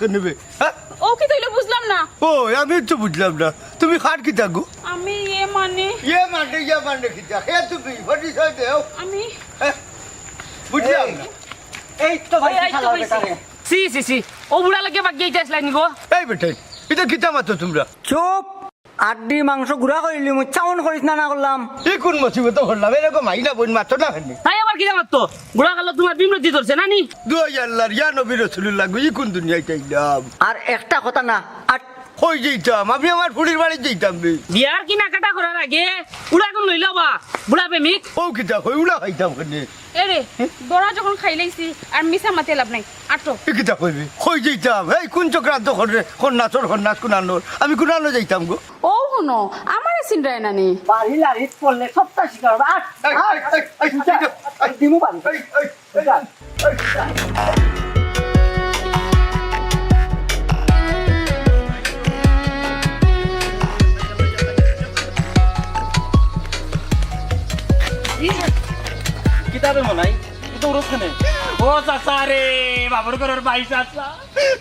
This নেবে? হ্যাঁ? ও কি তাইলে বুঝলাম না। ও আমি তো বুঝলাম না। তুমি খাট কি থাকো? আমি এ মানে। ইয়ে মানে ইয়ে মানে কি থাক? হে তুমি দেও আমি হ্যাঁ? বুঝলাম না। এই তো ভাই তো হইছে। C C C. ও বুড়া লাগে বাকি এইটা আসলাই নিব। এই বেটাই এটা কিতা মাতো তোমরা? চুপ। আড্ডি মাংস গুড়া করিলি মই চাউন করিস না না করলাম। এই কোন মুসিবত হলাম এরকম আইনা বোন মাতো না কি তো? তোমার বিমৃতি ধরছে না নি দুই আল্লাহর ইয়া নবী কোন দুনিয়ায় আর একটা কথা না আর কই যেতাম আমি আমার ফুড়ির বাড়ি যেতাম বে বিয়ার কিনা কাটা করার আগে বুড়া কোন লইল বা বুড়া প্রেমিক ও কিতা কই উলা খাইতাম খানে এরে দরা যখন খাই লাইছি আর মিশা মাতে লাভ নাই আটো এ কিতা কইবি কই যেতাম এই কোন চক্রান্ত করে কোন নাচর কোন নাচ কোন আনোর আমি কোন আনো যাইতাম গো ও শুনো আমার চিন্তায় নানি বাড়ি লাড়িত পড়লে সপ্তাহ শিকার। আট, আট, দিমু পানি। চাচা রে বাবর করার ভাই চাচা।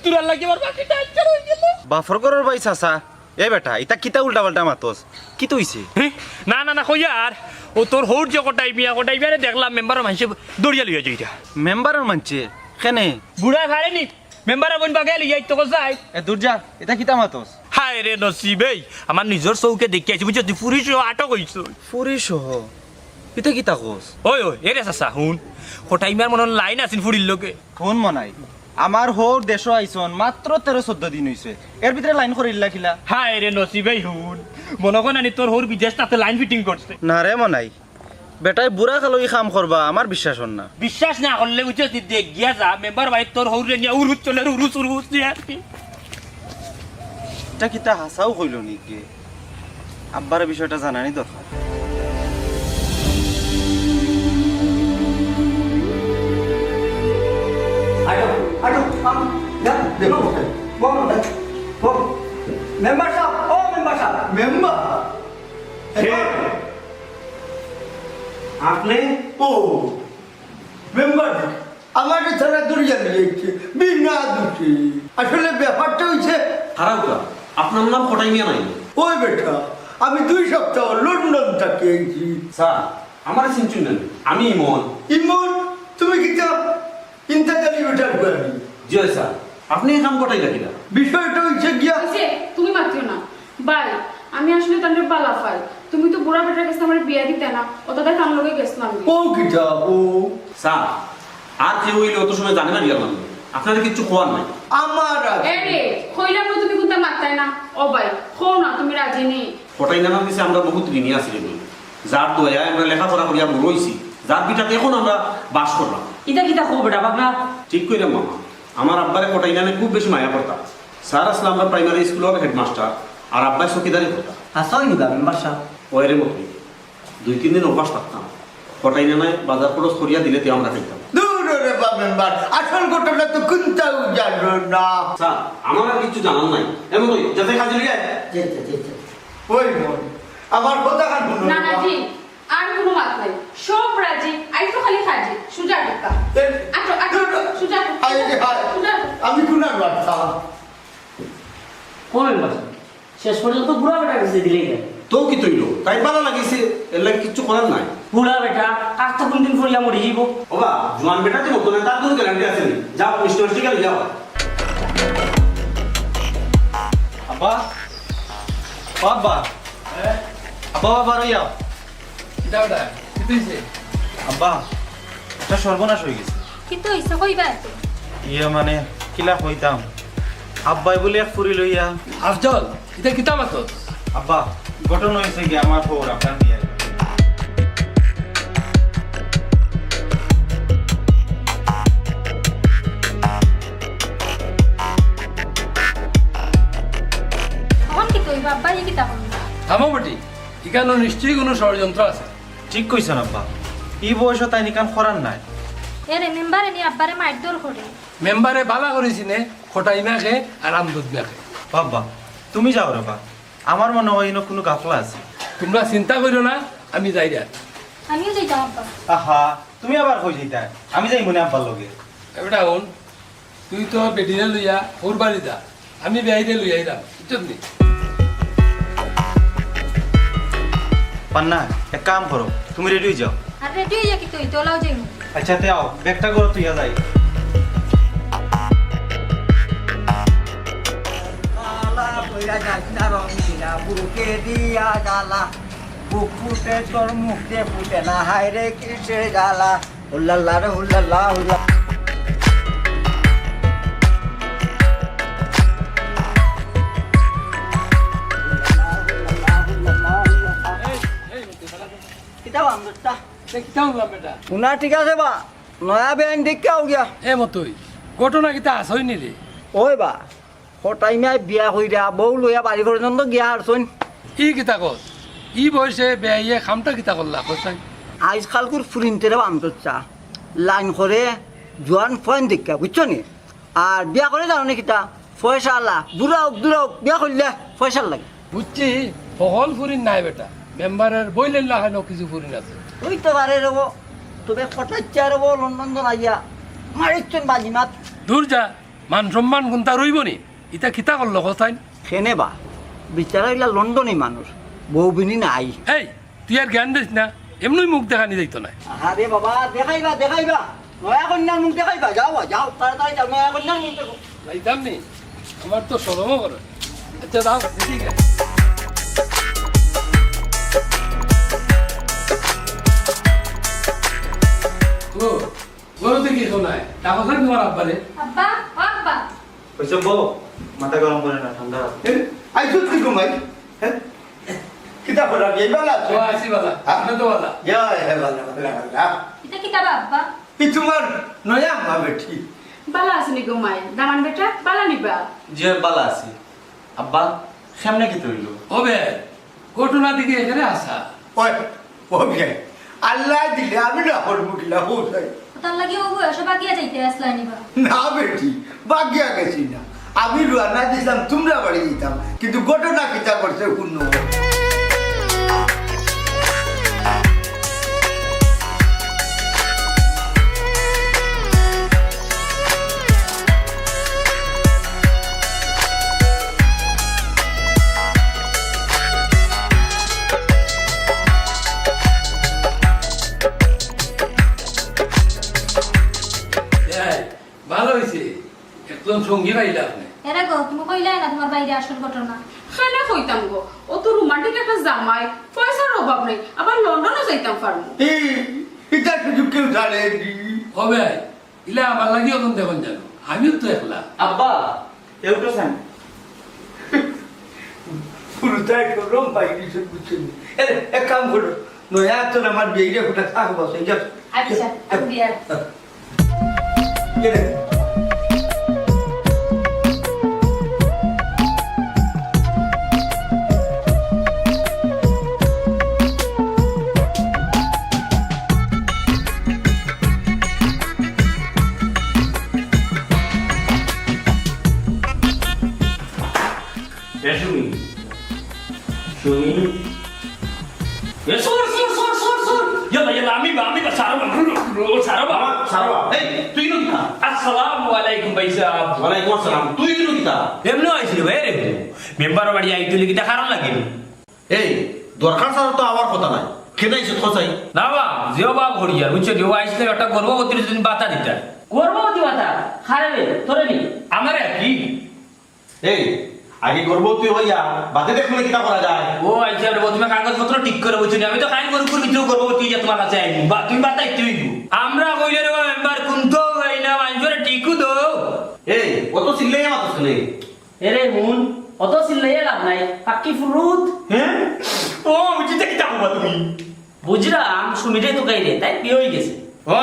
তোর লাগে আমার বাকি টেনশন হয়ে গেল। বাফর করার ভাই চাচা? এ বেটা ইতা কিতা উল্টা পাল্টা মাতস? কি তো হইছে? না না না কই আর? ও তোর হোর যে কোটাই বিয়া কোটাই বিয়া দেখলাম মেম্বার মানুষ দড়িয়া মেম্বারের মানছে কেনে? বুড়া ভারে নি মেম্বার বোন বাগে লিয়া তো যায় এ দূর যা এটা কিতা মাতস? হায় রে নসিবেই আমার নিজের চৌকে দেখি আছি বুঝছ পুলিশ আটক হইছ ফুরি সহ ইতা কিতা কস? ওই ওই এরে চাচা শুন। কোটাই মিয়ার মনে লাইন আছিল ফুরির লোকে ফোন মনাই? আমার হোর দেশ আইসন মাত্র তেরো চোদ্দ দিন হইছে এর ভিতরে লাইন করে ইল্লা খিলা হায় রে নসিবেই হুন মনে নানি তোর হোর বিদেশ তাতে লাইন ফিটিং করছে না রে মনাই বেটাই বুড়া খালো কাম করবা আমার বিশ্বাস হন না। বিশ্বাস না করলে তুই দেখ গিয়া যা মেম্বার ভাই তোর হৌরে নিয়ে উরুচ চলে উরুচ উরুচ এটা কিতা হাসাও কইল নাকি? আব্বার বিষয়টা জানানি দরকার যা, দেখো। বল, বল। মেম্বার সাহেব ও মেম্বার সাহেব মেম্বার আপনি ও মেম্বার আমার ছাড়া দরিয়া লিয়েছে বিনা দুটি আসলে ব্যাপারটা হইছে হারাউকা আপনার নাম ফটাই মিয়া নাই ওই বেটা আমি দুই সপ্তাহ লন্ডন থাকি আইছি স্যার আমার চিনচুন নেন আমি ইমন ইমন তুমি কি চাও ইন্টারজালি বেটার করি জয় স্যার আপনি এই কাম কটাই লাগিলা বিষয়টা হইছে গিয়া হইছে তুমি মাতিও না। বাই আমি আসলে তাদের বালাফাল তুমি তো বুড়া বেটার কাছে আমার বিয়া দিতে না তাদের কাম লগে গেছিলাম ও কি ও স্যার আর কেউ হইলে অত সময় জানে না বিয়ার নামে আপনাদের কিচ্ছু খোয়ার নাই। আমার আছে। এরে কইলাম না তুমি কোনটা মাতাই না। ও ভাই খো না তুমি রাজি নেই। ফটাই নামার দিছে আমরা বহুত ঋণী আছি রে। যার দয়া আমরা লেখাপড়া করিয়া বড় হইছি যার পিঠাতে এখন আমরা বাস করলাম। ইটা কিটা খবর বেটা বাপনা? ঠিক কইলাম মামা। আমার আব্বারে ফটাই নামে খুব বেশি মায়া করতাম। স্যার আসলে আমরা প্রাইমারি স্কুলের হেডমাস্টার আর আব্বাই চকিদারি করতাম আসল নিবা ওয়ের মতোই দুই তিন দিন অভ্যাস থাকতাম। ফটাই নামায় বাজার খরচ করিয়া দিলে তে আমরা খাইতাম। দূর রে বাপ মেম্বার আসল ঘটনা তো কোনটাও জানো না। স্যার আমার আর কিছু জানার নাই। এমন যাতে কাজে ওই আমার কথা কান না না। জি আর কোনো মাত নাই। সব রাজি আই তো খালি খাজি সুজা ঢুকা। আটো আটো সুজা রে হায়, সুজা আমি কুনার বাচ্চা। কোন মেম্বার শেষ পর্যন্ত বুড়া বেটা কাছে দিলে গেল তো কি তৈল? তাই ভালো লাগিছে এর লাগে কিছু করার নাই। বুড়া বেটা আর তো কোনদিন ফরিয়া মরি যাব ওবা জোয়ান বেটা যে মতো না তার কোনো গ্যারান্টি আছে নি? যাও মিষ্টি মিষ্টি গেলে যাও। আব্বা ও আব্বা। আব্বা বাবা রইয়া আব্বা এটা সর্বনাশ হয়ে গেছে। কিন্তু ইচ্ছা কইবা এত। ইয়ে মানে কিলা কইতাম। আব্বাই বলে এক ফুরি লইয়া। আফজল এটা কিতা মাতত আব্বা হয়েছে কি আমার খবর আপনার থামো বেটি এখানে নিশ্চয়ই কোনো ষড়যন্ত্র আছে। ঠিক কইছেন আব্বা। ই বয়স তাই নিকান করার নাই। এ রিমেম্বার এনি আব্বারে মারধর করে মেম্বারে বালা করেছি নে খটাই মেখে আর আমদুদ মেখে বাবা তুমি যাও রে বা আমার মনে হয় ইনো কোনো গাফলা আছে। তোমরা চিন্তা করো না আমি যাই রে আমিও যাইতাম আব্বা। আহা তুমি আবার কই যাইতা? আমি যাই মনে আব্বার লগে। এবারটা হন তুই তো বেটিরে লইয়া ওর বাড়ি যা। আমি বেআইরে লইয়া যাম বুঝছত পান্না এক কাম করো তুমি রেডি হয়ে যাও। আর রেডি হইয়া কি তুই? তোলাও যাইমু আচ্ছা তে আও ব্যাগটা করো তুই যাই। বুকে দিয়া জ্বালা বুক ফুটে তোর মুখে ফুটে না হায় রে কিসে হুল্লাল্লা রে হুল্লাল্লা হুল্লা উনা ঠিক আছে বা? নয়া বেআইন দেখাও গিয়া। এ মতই ঘটনা কিতা আসই নিলে? ওই বা হটাইমা বিয়া হইরা বউ লইয়া বাড়ি পর্যন্ত গিয়া হারছইন ই কিতা কত? ই বয়সে বেআইয়ে খামটা কিতা করলা কইসাই আজকালকুর ফুরিনতেরে বান্ধবটা লাইন করে জোয়ান ফয়েন দেখা বুঝছ নি? আর বিয়া করে জানো নি কিতা? পয়সা আলা বুড়া হোক দুরা হোক বিয়া করলে পয়সার লাগে। বুঝছি সকল ফুরিন নাই বেটা। মেম্বারের বইলেন লাগানো কিছু ফুরিন আছে। ওই তো পারে রব তবে ফটাচ্চা রব লন্ডন আইয়া মারিচ্ছেন বাজি মাত। দূর যা মান সম্মান গুন্তা রইব নি ইতা কিতা করল কথাই খেনে বা বিচারা হইলা লন্ডনই মানুষ বউ বিনি নাই। এই তুই আর জ্ঞান দিস না এমনি মুখ দেখানি যাইতো না আরে বাবা দেখাইবা দেখাইবা নয়া কন্যার মুখ দেখাইবা যাও যাও তাড়াতাড়ি যাও নয়া কন্যার মুখ দেখো। যাইতাম নি আমার তো সরমও করে। আচ্ছা দাও ঠিক আছে টাকা খান তোমার আব্বারে? আব্বা আব্বা। কইছে বউ মাথা গরম করে না ঠান্ডা। রাখো। আইসো তুই ঘুমাই কিতা করা এই বেলা ও আসি বালা। আপনি তো বালা। ইয়া হে বালা বালা বালা এটা কিতা আব্বা? ই তোমার নয়া মা বেটি। বালা আছে নি গোমাই দামান বেটা বালা নিবা। যে বালা আছে। আব্বা সামনে কি তৈল? হবে। ঘটনা দিকে এখানে আসা। ওই ওকে আল্লাহ দিলে আমি না হর মুখিলা হোসাই তার লাগি ও বয়স বাগিয়া যাইতে আসলাইনি নিবা না বেটি, বাগিয়া গেছি না। আমি রান্না দিতাম, তোমরা বাড়ি দিতাম। কিন্তু ঘটনা কিতা করছে শূন্য ঘটনা খানে কইতাম গো ও তো রোমান্টিক একটা জামাই পয়সার অভাব নেই আবার লন্ডনও যাইতাম পারব এটা কিছু কেউ জানে হবে ইলা আমার লাগি এখন দেখুন জানো আমিও তো একলা আব্বা এউটো সান কিছু বুঝছেন এক কাম করো নয়া তো আমার বিয়ে ফুটা থাকব সেই আচ্ছা আমি বিয়ার বাপ হরিয়া বুঝছ কেউ আইসলে একটা গর্ভবতীর যদি বাতা দিতা গর্ভবতী খারে রে তোরে নি। আমার কি? এই আগে গর্ভবতী হইয়া বাদে দেখলে কি করা যায়? ও আইসে আমরা প্রথমে কাগজপত্র ঠিক করে বুঝছ আমি তো কাইন গরু করে ভিতরে গর্ভবতী যে তোমার কাছে আইনি বা তুমি বাতা তুই আমরা কইলে রে মেম্বার কুন্ত হই না মানুষের টিকু দো। এই কত চিল্লাই আমার তো এরে হুন অত চিল্লাইয়া লাভ নাই। পাক্কি ফুরুত। হ্যাঁ? ও উচিত কি তাকবা তুমি? বুঝলাম সুমিটাই তো গাই তাই বিয়ে হয়ে গেছে। ও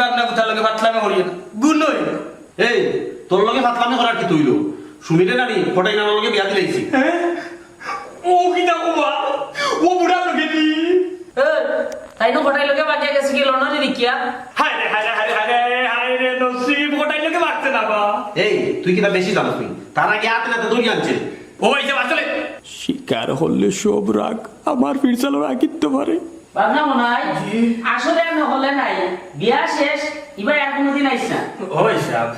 বাদ না কোথার লগে বাতলামে হরিয়া গুণ নই এই তোর লগে ফাতলামি করার কি তুইলো সুমিরে নানি ফটাই নানার লগে বিয়া দিলাইছি। ও কি ও বুড়া লগে দি এ, তাই নো ঘটাই লোকে বাজিয়া গেছে কি লনারি রিকিয়া হায় রে হায় রে হায় রে হায় রে হায় রে নসিব গোটাই লগে বাড়তে না বা এই তুই কিতা বেশি জানো তুই তার আগে হাতে নাতে ধরি আনছে। ও এই যে আসলে শিকার হলে সব রাগ আমার ফিরসাল রাখিতে পারে বাজনা মনে হয় আসলে আর নহলে নাই। বিয়া শেষ এবার আর কোনোদিন আইস না। ওই সাহেব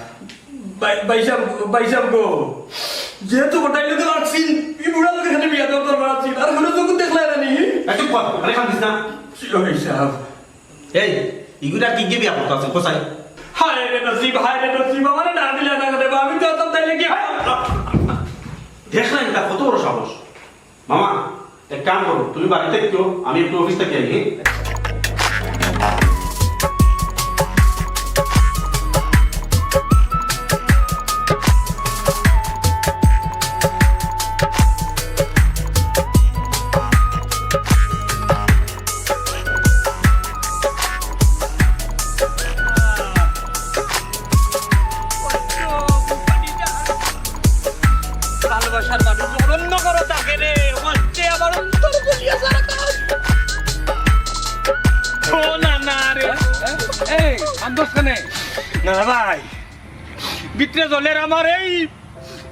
বাইসাব বাইসাব গো। যেহেতু গোটাই লোকে রাখছি এই বুড়া লোকে খালি বিয়া দেওয়া করবার আছি। আর কোনো চোখ দেখলে না? নি চুপ কর আরে খান না। ওই সাহেব এই ইগুলা কি গে বিয়া করতে আছে? কোসাই হায় রে নসিব হায় রে নসিব। আমার না দিলে না করে আমি তো তো তাইলে কি হয়? দেখ না এটা কত বড় সাহস মামা এক কাম করো তুমি বাড়িতে একটু আমি একটু অফিস থেকে আই ভিতরে জলের আমার এই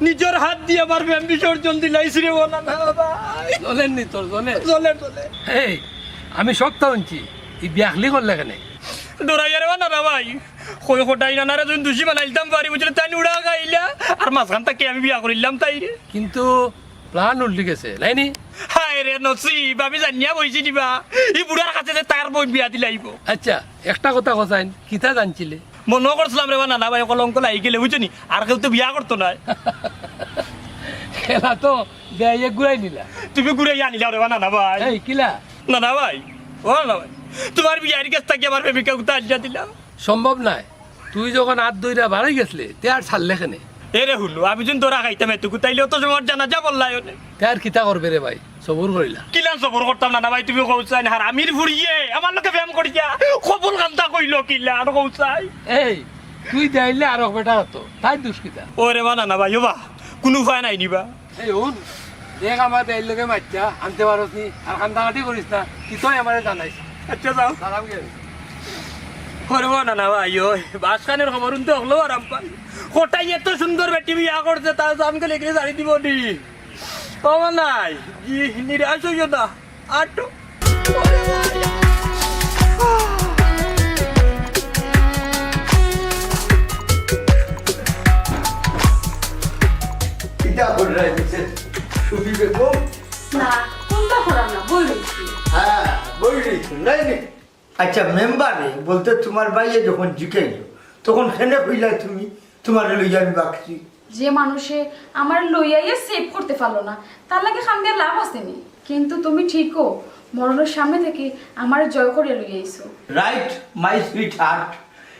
নিজের হাত দিয়ে আমার ব্যায়াম বিসর্জন দিলাইছি রে ও না ভাই। জলেন নি তোর জলে জলে জলে এই আমি সপ্তাহ আনছি ই বিয়াখলি করলে কেন? দৌড়াইয়া রে না না ভাই। কই কোটাই না রে যদি দুষি বানাইতাম পারি বুঝলে তাই উড়া গাইলা। আর মাঝখান থেকে আমি বিয়া করিলাম তাই। কিন্তু প্লান উল্লি গেছে লাইনি হায় রে নসিব আমি জানিয়া বইছি দিবা। এই বুড়ার কাছে যে তার বই বিয়া দিলাইব। আচ্ছা একটা কথা কথাইন কিতা জানছিলে? মনে করছিলাম রে নানা ভাই কলঙ্ক লাগি গেলে বুঝছ নি? আর কেউ তো বিয়া করতো না খেলা তো বেয়ে ঘুরাই নিলা। তুমি ঘুরে আনিলা রে নানা ভাই এই কিলা? নানা ভাই ও নানা ভাই তোমার বিয়ার কাছ থেকে আমার প্রেমিকা উঠে আনিয়া দিলাম সম্ভব নাই। তুই যখন হাত দইরা বাড়াই গেছলে তে আর ছাড়লে কেনে এ রে হুলু আমি যখন তোরা খাইতাম এটুকু তাইলে অত সময় জানা যা বললাই তে আর কিতা করবে রে ভাই? সবর করিলা। কিলান সবর করতাম নানা ভাই তুমি কৌচাই না আর আমির ফুরিয়ে আমার লোকে ব্যায়াম করিয়া খবর কান্তা কইল কিলা আর কৌচাই এই তুই যাইলে আর বেটা হতো তাই দুষ্কিতা ওরে বা নানা ভাই বা কোনো উপায় নাই নিবা এই শুন দেখ আমার দেয় লোকে মাচ্চা আনতে পারস নি আর কান্দাকাটি করিস না কি তুই আমারে জানাইস আচ্ছা যাও। সালাম গে। ওরে বা নানা ভাই ওই বাসখানের খবর তো হলো আরাম পাই। কোটাই এত সুন্দর বেটি বিয়া করছে তার সামনে লেগে শাড়ি দিব নি। ও নাই। নিরাশ হইও না। আটো। কিতা করে রাখছে সুবি বেগম না কোনটা করাম না বই রয়েছি হ্যাঁ বই রয়েছে নাই নি? আচ্ছা মেম্বারে বলতে তোমার বাইয়ে যখন জিকাইল তখন হেনে হইলা তুমি তোমার লইয়া আমি বাকছি যে মানুষে আমার লইয়াইয়ে সেভ করতে পারল না তার লাগে খান দিয়ে লাভ আসেনি কিন্তু তুমি ঠিকও মরণের সামনে থেকে আমার জয় করে লইয়াইছো রাইট মাই সুইট হার্ট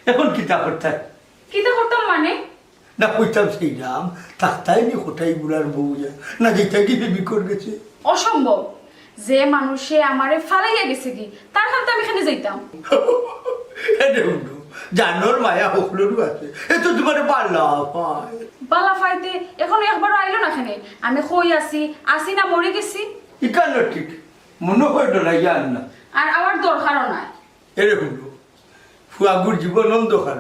এখন কিতা করতে? কিতা করতাম মানে? না কইতাম সেই নাম তাই নি কোটাই বুড়ার বউ যা? না যেটা কি বেবি করে গেছে? অসম্ভব। যে মানুষে আমারে ফালাইয়া গেছে কি তার হাতে আমি এখানে যাইতাম। জানোর মায়া হকলোরও আছে এ তো তোমার পাল্লা বালা ফাইতে এখন একবারও আইলো না আমি কই আছি? আসি না মরে গেছি? ইকান্ন ঠিক। মনে হয় ডরাই আর না। আর আমার দরকারও নাই। এরে হলো ফুয়াগুর জীবন অন্ধকার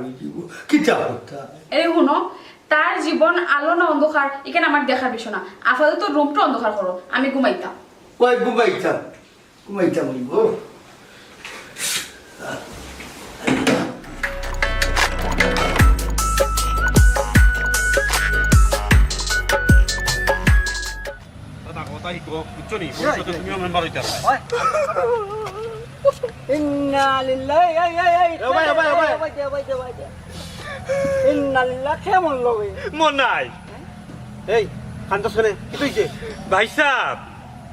কিতা এই শুনো তার জীবন আলো না অন্ধকার এখানে আমার দেখার বিষয় না। আপাতত রুমটা অন্ধকার করো আমি ঘুমাইতাম। ওই ঘুমাইতাম। ঘুমাইতাম হইব ইন্না লিল্লাহি এই এই এই। ভাই, ভাই, ভাই। দে, ওই দে। ইন্না লিল্লাহ কেমন লগে মন নাই। এই খান্ত শুনে কি তুইছে ভাই সাহেব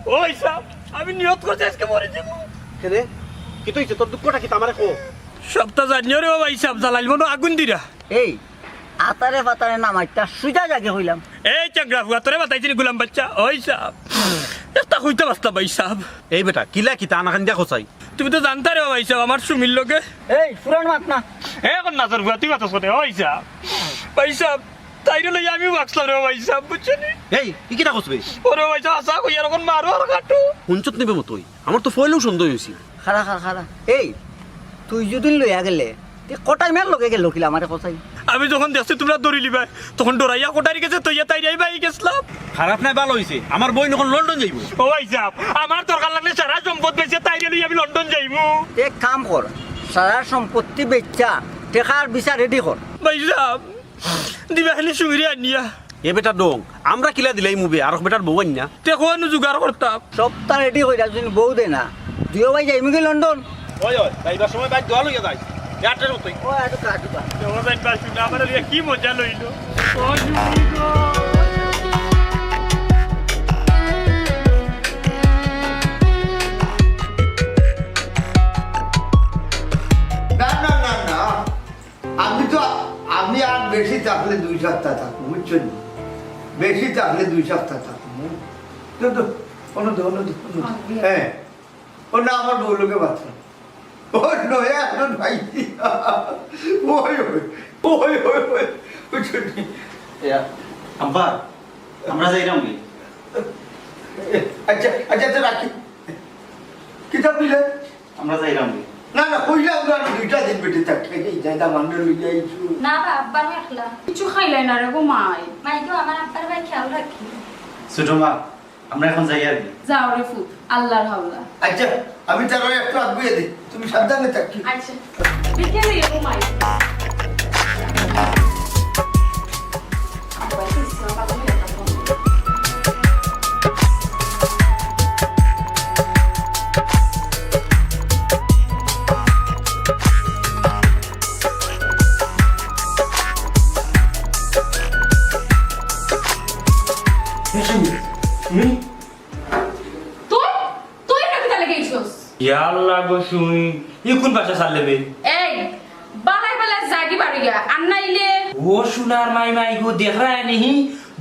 ও ভাই সাহেব আমি নিয়ত করছি আজকে মরে যাব। কেনে? কি তুইছে তোর দুঃখটা কি তামারে কো? সপ্তাহ জানিও রে ভাই সাহেব জ্বালাইব না আগুন দিরা। এই আতারে পাতারে নামাইতা সুজা জাগে হইলাম। এই চাকরা ফুয়া তোরে বাতাইছিনি গুলাম বাচ্চা। ওই সাহেব একটা হইতে পারতাম ভাই সাহেব এই বেটা কিলা কি তা আনাখান দিয়া খোঁচাই? তুমি তো জানতা রে ভাই সাহেব আমার সুমির লোকে এই ফুরান মাত না হে এখন নাচর ফুয়া তুই বাতাস করে ওই সাহেব ভাই সাহেব তাইরে লই আমি বাঁচলাম রে ভাই সাহেব বুঝছেনি এই কি কিটা খোঁজবে? ওরে ভাই সাহেব আসা কই এরকম মারো আর কাটো হুঞ্চত নিবে মতোই। আমার তো ফয়লেও সন্দেহ হয়েছি খারা খারা খারা এই তুই যদি লইয়া গেলে তে কটাই মেল লগে গেল কিলা আমারে কথাই আমি যখন দেখছি তোমরা দৌড়ি লিবা তখন ডরাইয়া কোটারি গেছে তৈয়া তাই যাই বাই গেছিলাম খারাপ নাই ভালো হয়েছে আমার বই যখন লন্ডন যাইব। ও ভাই সাহেব আমার দরকার লাগলে সারা সম্পদ বেঁচে তাই লই আমি লন্ডন যাইবো এক কাম কর সারা সম্পত্তি বেচা টেকার বিচার রেডি কর। ভাই সাহেব দিবা খালি সুমিরে আনিয়া। এ বেটা ডং আমরা কিলা দিলাই মুবে আর বেটার বউ না দেখুন জোগাড় করতাম সপ্তাহ রেডি হয়ে যাচ্ছেন বউ দে না দুইও ভাই যাইমি কি লন্ডন? ওই ওই যাইবার সময় বাইক দোয়া লইয়া যাই। এয়ারটেল মতোই। ও আমার কি মজা লইল। না না না না। আমি তো আমি আর বেশি থাকলে দুই সপ্তাহ থাকব বুঝছেন বেশি থাকলে দুই সপ্তাহ থাকব তো তো কোনো তো কোনো তো তো। আমার বউ লোকে বাচ্চা ও নয় এখন ভাই। ওই ওই ওই ওই ওই বুঝছেন আব্বা আমরা যাইলাম কি আচ্ছা আচ্ছা তো রাখি। কিতাব নিলে আমরা যাইলাম কি না না কইলাম তো আমি দুইটা দিন বেটে থাকি এই জায়গা মান্ডল লইয়া আইছু। না বা আব্বা একলা কিছু খাইলাই না রে গো মাই। মাইকেও আমার আব্বার ভাই খেয়াল রাখি। ছোট মা আমরা এখন যাই আর কি। যাও রে ফু আল্লাহর হাওলা। আচ্ছা আমি তার একটু আগুয়ে দিই। তুমি সাবধানে থাকি। আচ্ছা। বিকেলে গো মাই কোন ভাষা চাললে বে এই বালাই বালাই জাগি বাড়ি গা আন্নাইলে ও সোনার মাই মাই গো দেখ রা নিহি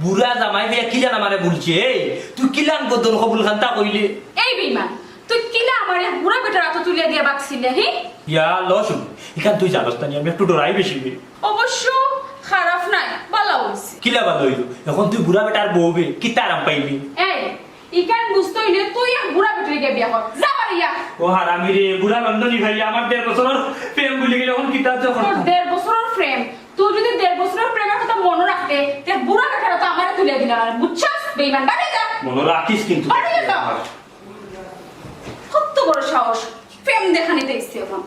বুড়া জামাই বে কিলান আমারে বলছে এই তুই কিলান গদন কবুল খান্তা কইলে? এই বিমান তুই কিলা আমার বুড়া বেটার হাতে তুলিয়া দিয়া বাকছিলে হি? ইয়া ল শুন এখান তুই জানাস না আমি একটু ডরাই বেশি বে। অবশ্য খারাপ নাই বালা হইছে। কিলা ভালো হইল? এখন তুই বুড়া বেটার বউ বে কি তারাম পাইলি? এই ইকান বুঝতে হইলে তুই এক বুড়া বেটারিকে বিয়া কর। যা বাড়িয়া ও হারামি রে বুড়া লন্ডনী ভাই আমার দেড় বছরের প্রেম বলি গেলে এখন কিতা যখন? তোর দেড় বছরের প্রেম তুই যদি দেড় বছরের প্রেমের কথা মনে রাখতে তে বুড়া বেটার তো আমারে তুলিয়া দিলা বুঝছস? বেইমান বাড়ি যা। মনে রাখিস কিন্তু বাড়ি যা। কত বড় সাহস। প্রেম দেখা নিতে এখন।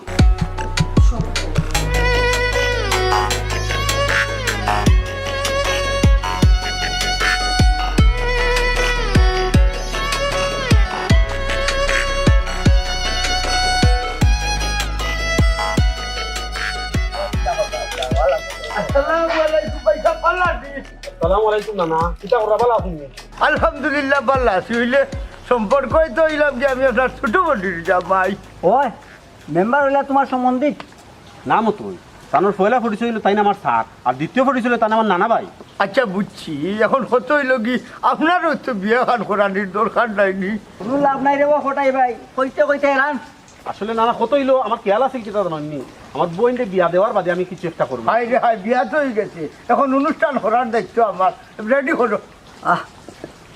আলাইকুম নানা করা ভালো আপনি আলহামদুলিল্লাহ পাল্লা শুইলে সম্পর্কই তো হইলাম যে আমি আপনার ছোট বডির জামাই ওই মেম্বার হইলা তোমার সম্বন্ধিত না মতোই তানোর পয়লা ফটিস হইল তাই না আমার সার আর দ্বিতীয় ফটিস হইল তাই আমার নানা ভাই আচ্ছা বুঝছি এখন কত হইল কি আপনারও তো বিয়ে খান করানির দরকার নাইনি কোনো লাভ নাই রে হটাই ভাই কইতে কইতে এলান আসলে নানা কত হইল আমার খেয়াল আছে কিটা জানি আমার বইনকে বিয়া দেওয়ার বাদে আমি কিছু একটা করব। হাই রে হাই বিয়া তো হয়ে গেছে। এখন অনুষ্ঠান করার দায়িত্ব আমার। রেডি করো। আহ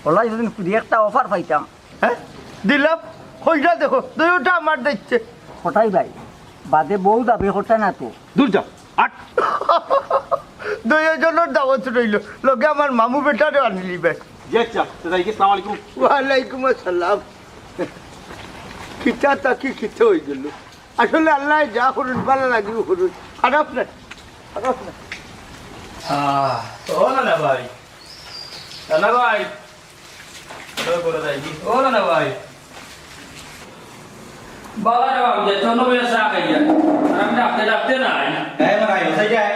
ওলাই যদি পুরি একটা অফার পাইতাম। হ্যাঁ? দিলাম। কইটা দেখো দুইটা আমার দেখছে হটাই ভাই বাদে বউ দাবি করতে না তো। দূর যাও আট। দুইজনের দাওয়াত রইল। লগে আমার মামু বেটারে আনিলি বে জি আচ্ছা আলাইকুম। ওয়ালাইকুম আসসালাম। খিতা তাকি খিতে হয়ে গেল? আসলে আল্লাহ যা করুন ভালো লাগবে করুন। খারাপ না খারাপ না। হ্যাঁ ও না না ভাই। না। ভাই ও না ভাই। বাবা রে বাবা যে চন্দ্র আমি ডাকতে নাই। মানে সাই যায়।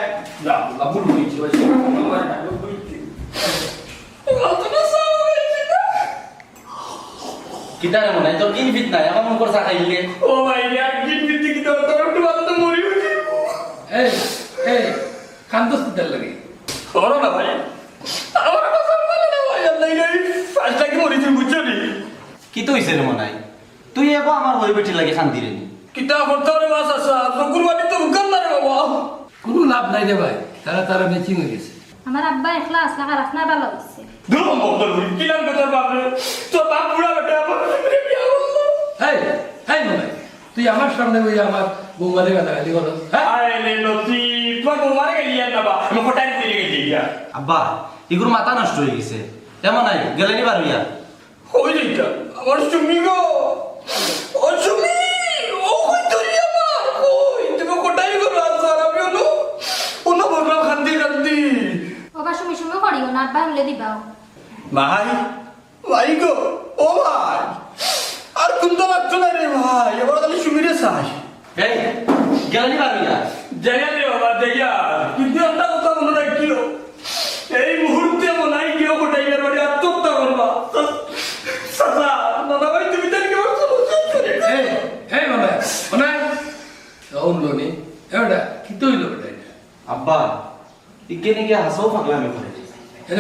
হইছে কিতারে মনে তোর কিন ফিট নাই আমার মন করে চা খাইলে ও ভাই একদিন বিদ্যুৎ কি তোর তোর একটু বাদ তো মরি হয়েছে এই এই কান্দস তো কিতার লাগে। করো না ভাই। আমার কথা বলে না ভাই আল্লাহ এই ফার্স্ট টাইম মরিছি বুঝছ নি? কি তো হইছে রে মনাই? তুই এবার আমার হই বেটি লাগে শান্তি রে কিতা করতে হবে বাস আসা তো কুরবানি তো হুকাম না রে বাবা। কোনো লাভ নাই রে ভাই তারা তারা ম্যাচিং হয়ে গেছে। আমার আব্বা একলা আসলে আর আপনার ভালো হচ্ছে দুরম বদল করি কি নাম তোর বাপ রে তোর বাপ বুড়া বেটা আমার এই এই মনে তুই আমার সামনে ওই আমার বৌমারে গালাগালি করো হ্যাঁ? আরে লে নতি তোমার বৌমারে গেলি আর না বা। আমি কোটাই দিয়ে গেছি আব্বা ইগুর মাথা নষ্ট হয়ে গেছে। তেমন নাই গেলে নি পারবি আর ওই যেটা আমার সুমি গো। ও সুমি ও কই তোরি আমার? কই তুমি কোটাই করো আর আমি হলো। অন্য বললাম খান্দি খান্দি। ওবা সুমি সুমি করিও না আব্বা হলে দিবাও। ভাই ভাই গো ও ভাই আর কুন্দ লাগতো না রে ভাই এবার তাহলে সুমিরে চাই। এই গেলে নি পারবি আর জায়গা রে বাবা জায়গা কিন্তু একটা কথা মনে রাখিও এই মুহূর্তে মনে হয় কেউ কোটাইবার বাড়ি আত্মহত্যা করবা সাসা দাদা ভাই তুমি তার কেমন এই এই মনে মনে শুনলো নি এবারে কি তো হইল বেটা এটা? আব্বা ইগেনে গিয়ে হাসাও পাগলামি করে।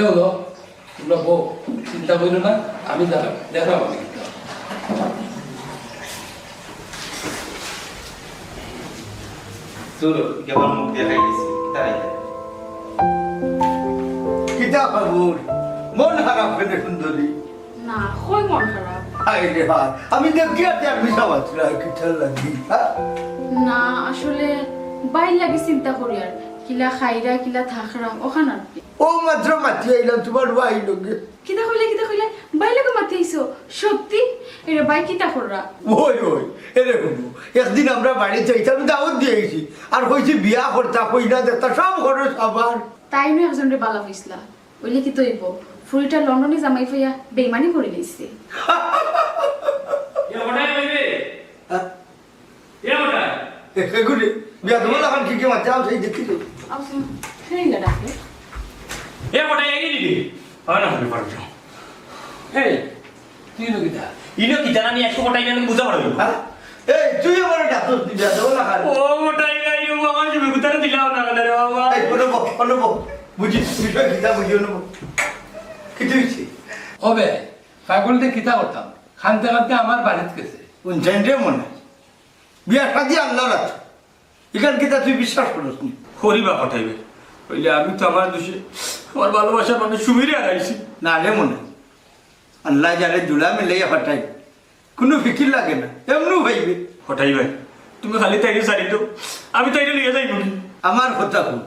হলো তোমরা বউ চিন্তা করো না আমি দাঁড়াবো দেখো আমাকে কিন্তু তোর কেবল মুখ দেখাই দিছি? তাই। কিতা বাবুর মন খারাপ হয়ে সুন্দরী। না কই মন খারাপ? আমি দেখি আর তার বিষা বাচ্চা কিতা লাগি হ্যাঁ? না আসলে বাইর লাগে চিন্তা করি আর কিলা খাইরা কিলা থাকরা ওখান আর কি। ও মাত্র মাতি আইলাম তোমার ভাই লোকে কিতা কইলে কিতা কইলে? বাই লাগে মাতি আইছো সত্যি? এরে বাই কিতা কররা ওই ওই এরে বাবু একদিন আমরা বাড়িতে আমি দাওয়াত দিয়ে গেছি আর কইছি বিয়া করতা কইনা দেখতা সব খরচ আবার তাই নয় একজন রে বালা হইসলা ওইলে কি তৈব ফুরিটা লন্ডনে জামাই ফাইয়া বেইমানি করে দিছে। এ কোটাই লইবে হ্যাঁ? এ কোটাই এগুলি বিয়া তোমার এখন কি কি মাত্রা সেই দেখি এ দিদি। হয় না হবে পারছ এই তুই নো কিতা? ইনো কি জানা নি একশো কোটাই জানি বুঝা পারবে। এই তুই আমার ডাক্তার দিবা দেবো না খালি ও কোটাই গাই ও বাবা তুমি কুতারে দিলাও না রে বাবা। এই অনুভ অনুভ বুঝি বিষয় কিতা বুঝি অনুভ কিছু হয়েছে হবে পাগলতে কিতা করতাম? খানতে খানতে আমার বাড়িতে গেছে। উনচাইনটে মনে হয়। বিয়া সাদি আল্লাহ রাখ এখান কিতা তুই বিশ্বাস করিস নি? হরিবা কোটাইবে ওইলে আমি তো আমার দোষে আমার ভালোবাসার মানুষ সুমিরে হারাইছি। না রে মনে হয়। আল্লাহ যারে জুলা মিলে হটাই কোনো ফিকির লাগে না এমনও ভাইবে হঠাই ভাই তুমি খালি তাইরে সারি তো আমি তাইরে নিয়ে যাইব কি আমার কথা শুন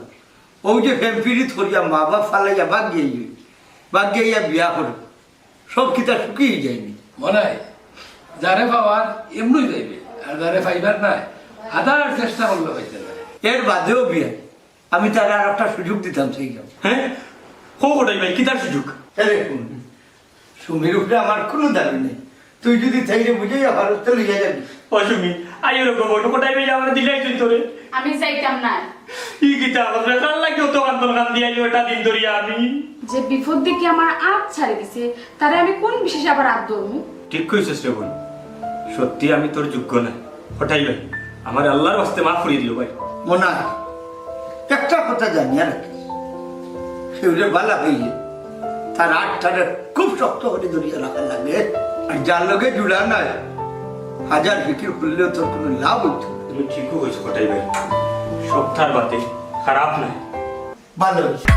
ও যে ফেম পিড়িত করিয়া মা বাপ ফালাইয়া বাদ গিয়ে বাদ গিয়া বিয়া করে সব কিতা শুকিয়ে যায়নি মনে হয় যারে পাওয়ার এমনই যাইবে আর যারে পাইবার নাই আদার চেষ্টা করলে পাইতে না এর বাদেও বিয়ে। আমি তার আর একটা সুযোগ দিতাম সেই যাও হ্যাঁ? হো কোটাই ভাই কি তার সুযোগ? সুমির উপরে আমার কোনো দাবি নেই। তুই যদি থাইলে বুঝে যা ভারত তো লিখে যাবি। ও সুমি আই ওরকম ওটা কোটাই ভাই আমার দিলাই তুই তোরে? আমি যাইতাম না। ই কিতা আমার বেকার লাগে তো কান কান দিয়ে ওটা দিন ধরিয়া আমি। যে বিপদ দেখে আমার আপ ছাড়ি দিছে তারে আমি কোন বিশেষ আবার আপ ধরবো? ঠিক কইছিস রে বোন সত্যি আমি তোর যোগ্য না। হঠাই ভাই আমার আল্লাহর হস্তে মাফ করিয়ে দিও ভাই। মনে একটা কথা জানিয়া রাখিস সেগুলো বালা হইলে তার আটটারে খুব শক্ত করে ধরিয়া রাখা লাগে আর যার লোকে জুড়া নয় হাজার বিক্রি করলেও তোর কোনো লাভ হইত। তুমি ঠিকও হয়েছো কটাই ভাই সপ্তাহ বাতে খারাপ নয় ভালো হইছে।